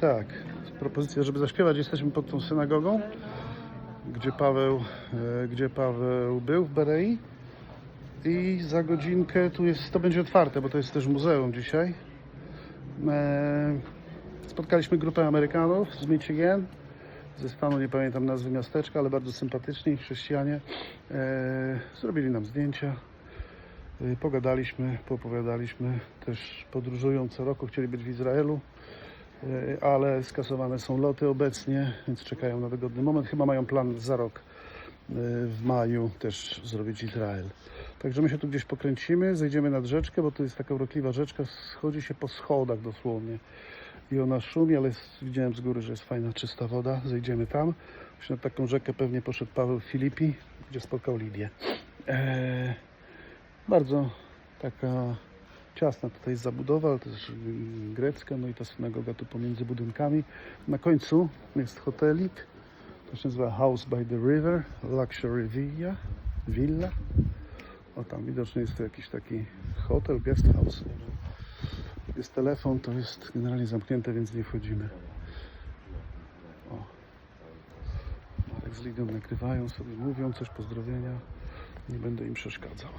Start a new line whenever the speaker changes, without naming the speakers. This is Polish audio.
Tak, propozycja, żeby zaśpiewać. Jesteśmy pod tą synagogą, gdzie Paweł, e, gdzie Paweł był w Berei. I za godzinkę tu jest, to będzie otwarte, bo to jest też muzeum dzisiaj. E, Spotkaliśmy grupę Amerykanów z Michigan, ze stanu, nie pamiętam nazwy miasteczka, ale bardzo sympatyczni chrześcijanie. E, Zrobili nam zdjęcia. Pogadaliśmy, poopowiadaliśmy. Też podróżują co roku, chcieli być w Izraelu, ale skasowane są loty obecnie, więc czekają na wygodny moment. Chyba mają plan za rok y, w maju też zrobić Izrael. Także my się tu gdzieś pokręcimy, zejdziemy nad rzeczkę, bo to jest taka urokliwa rzeczka, schodzi się po schodach dosłownie. I ona szumi, ale widziałem z góry, że jest fajna, czysta woda. Zejdziemy tam. Właśnie nad taką rzekę pewnie poszedł Paweł Filipi, gdzie spotkał Lidię. Eee, bardzo taka ciasna tutaj jest zabudowa, ale też mm, grecka, no i ta synagoga tu pomiędzy budynkami. Na końcu jest hotelik, to się nazywa House by the River, Luxury Villa, Villa. O tam widocznie jest to jakiś taki hotel, guest house. Jest telefon, to jest generalnie zamknięte, więc nie wchodzimy. O. Marek z Lidią nagrywają sobie, mówią coś, pozdrowienia. Nie będę im przeszkadzał.